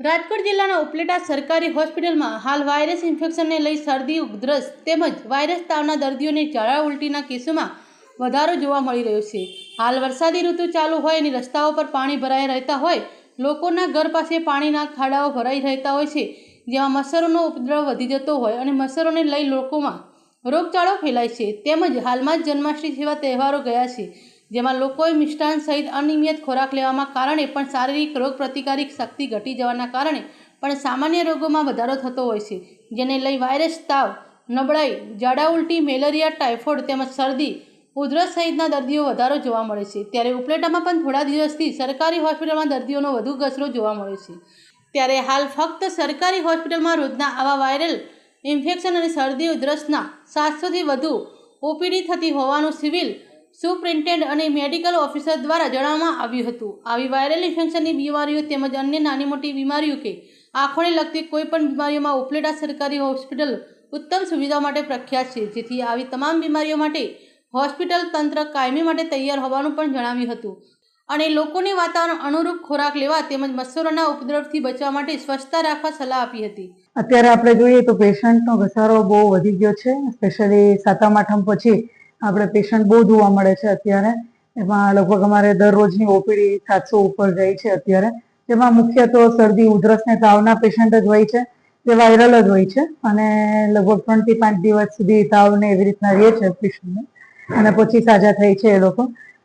રાજકોટ જિલ્લાના ઉપલેટા સરકારી હોસ્પિટલમાં હાલ વાયરસ ઇન્ફેક્શનને લઈ શરદી, ઉધરસ તેમજ વાયરસ તાવના દર્દીઓને ઝાડા ઉલટીના કેસોમાં વધારો જોવા મળી રહ્યો છે. હાલ વરસાદી ઋતુ ચાલુ હોય અને રસ્તાઓ પર પાણી ભરાઈ રહેતા હોય, લોકોના ઘર પાસે પાણીના ખાડાઓ ભરાઈ રહેતા હોય છે, જેમાં મચ્છરોનો ઉપદ્રવ વધી જતો હોય અને મચ્છરોને લઈ લોકોમાં રોગચાળો ફેલાય છે. તેમજ હાલમાં જ જન્માષ્ટમી જેવા તહેવારો ગયા છે. જેમાં લોકોએ મિષ્ટાન સહિત અનિયમિત ખોરાક લેવામાં કારણે પણ શારીરિક રોગ પ્રતિકારિક શક્તિ ઘટી જવાના કારણે પણ સામાન્ય રોગોમાં વધારો થતો હોય છે, જેને લઈ વાયરસ, તાવ, નબળાઈ, ઝાડા ઉલટી, મેલેરિયા, ટાઇફોઇડ તેમજ શરદી, ઉધરસ સહિતના દર્દીઓ વધારો જોવા મળે છે. ત્યારે ઉપલેટામાં પણ થોડા દિવસથી સરકારી હોસ્પિટલમાં દર્દીઓનો વધુ ઘસરો જોવા મળે છે. ત્યારે હાલ ફક્ત સરકારી હોસ્પિટલમાં રોજના આવા વાયરલ ઇન્ફેક્શન અને શરદી, ઉધરસના સાતસોથી વધુ ઓપીડી થતી હોવાનું સિવિલ સુપ્રિન્ટેન્ડ અને મેડિકલ ઓફિસર દ્વારા જણાવવામાં આવ્યું હતું. આવી વાયરલ ઇન્ફેક્શનની બીમારીઓ તેમજ અન્ય નાની મોટી બીમારીઓ કે આંખોને લગતી કોઈપણ બીમારીઓમાં ઉપલેટા સરકારી હોસ્પિટલ ઉત્તમ સુવિધા માટે પ્રખ્યાત છે. જેથી આવી તમામ બીમારીઓ માટે હોસ્પિટલ તંત્ર કાયમી માટે તૈયાર હોવાનું પણ જણાવ્યું હતું. અને લોકોને વાતાવરણ અનુરૂપ ખોરાક લેવા તેમજ મચ્છરોના ઉપદ્રવથી બચવા માટે સ્વચ્છતા રાખવા સલાહ આપી હતી. અત્યારે આપણે જોઈએ તો પેશન્ટનો ઘસારો બહુ વધી ગયો છે સ્પેશિયલી સાતમ આઠમ પછી આપણે પેશન્ટ બહુ જોવા મળે છે અત્યારે. એમાં લગભગ અમારે દરરોજની ઓપીડી સાતસો ઉપર જાય છે અત્યારે. જેમાં મુખ્ય તો શરદી, ઉધરસ ને તાવના પેશન્ટ જ હોય છે. જે વાયરલ જ હોય છે અને લગભગ ત્રણ પાંચ દિવસ સુધી તાવ ને એવી રીતના રહે છે પેશન્ટને અને પછી સાજા થાય છે એ લોકો.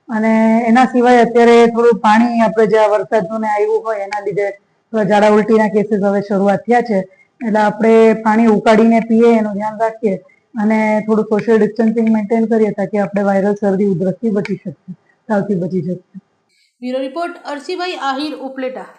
અને એના સિવાય અત્યારે થોડું પાણી આપણે જે વરસાદનું ને આવ્યું હોય એના લીધે થોડા ઝાડા ઉલટીના કેસીસ હવે શરૂઆત થયા છે. એટલે આપણે પાણી ઉકાળીને પીએ, એનું ધ્યાન રાખીએ. અને થોડું સોશિયલ ડિસ્ટન્સિંગ મેન્ટેન કરીએ તાકી આપણે વાયરલ શરદી, ઉધરસથી બચી શકીએ, તાવથી બચી શકીએ. Bureau report Arsibhai Ahir Upleta.